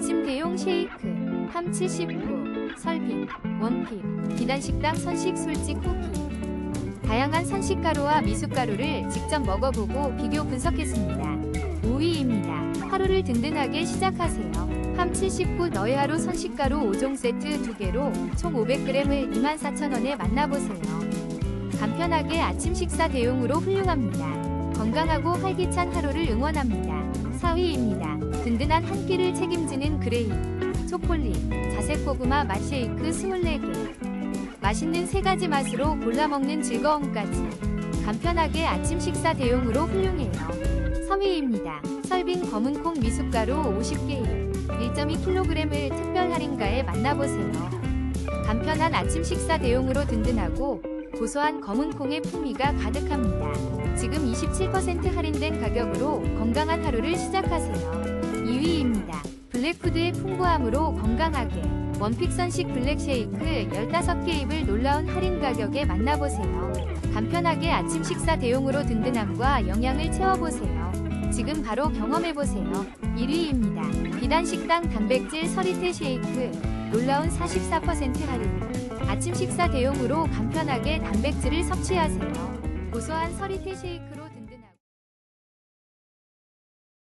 아침 대용 쉐이크, 함 70호, 설빙, 원픽, 비단식당 선식 솔직 후기. 다양한 선식가루와 미숫가루를 직접 먹어보고 비교 분석했습니다. 5위입니다. 하루를 든든하게 시작하세요. 함79 너의 하루 선식가루 5종 세트 2개로 총 500g을 24,000원에 만나보세요. 간편하게 아침 식사 대용으로 훌륭합니다. 건강하고 활기찬 하루를 응원합니다. 4위입니다. 든든한 한 끼를 책임지는 그레이, 초콜릿, 자색 고구마 맛 쉐이크 24개. 맛있는 세 가지 맛으로 골라 먹는 즐거움까지. 간편하게 아침 식사 대용으로 훌륭해요. 3위입니다. 설빙 검은콩 미숫가루 50개일 1.2kg을 특별 할인가에 만나보세요. 간편한 아침 식사 대용으로 든든하고 고소한 검은콩의 풍미가 가득합니다. 지금 27% 할인된 가격으로 건강한 하루를 시작하세요. 2위입니다. 블랙푸드의 풍부함으로 건강하게 원픽선식 블랙쉐이크 15개 입을 놀라운 할인 가격에 만나보세요. 간편하게 아침 식사 대용으로 든든함과 영양을 채워보세요. 지금 바로 경험해보세요. 1위입니다. 비단식당 단백질 서리태 쉐이크 놀라운 44% 할인 아침 식사 대용으로 간편하게 단백질을 섭취하세요. 고소한 서리태 쉐이크로